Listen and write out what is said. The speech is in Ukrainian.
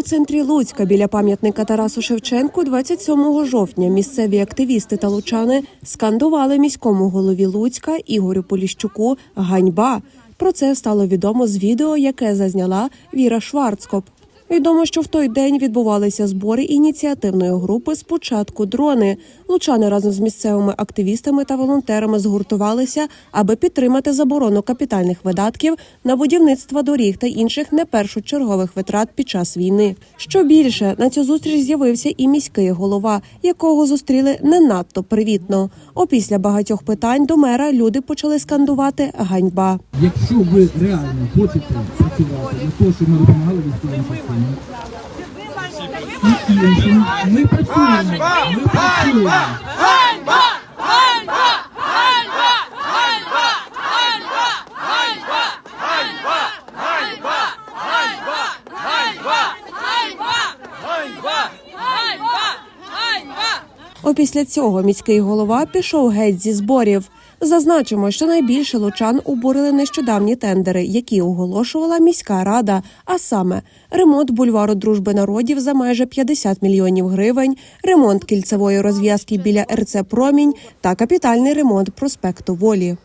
У центрі Луцька біля пам'ятника Тарасу Шевченку 27 жовтня місцеві активісти та лучани скандували міському голові Луцька Ігорю Поліщуку «Ганьба». Про це стало відомо з відео, яке зазняла Віра Шварцкоп. Відомо, що в той день відбувалися збори ініціативної групи Спочатку дрони. Лучани разом з місцевими активістами та волонтерами згуртувалися, аби підтримати заборону капітальних видатків на будівництво доріг та інших непершочергових витрат під час війни. Що більше, на цю зустріч з'явився і міський голова, якого зустріли не надто привітно. Опісля багатьох питань до мера люди почали скандувати ганьба. Якщо ви реально хочете працювати для того, щоб ми допомагали військовим ми працюємо. Ми працюємо. Опісля цього міський голова пішов геть зі зборів. Зазначимо, що найбільше лучан обурили нещодавні тендери, які оголошувала міська рада, а саме ремонт бульвару дружби народів за майже 50 мільйонів гривень, ремонт кільцевої розв'язки біля РЦ Промінь та капітальний ремонт проспекту Волі.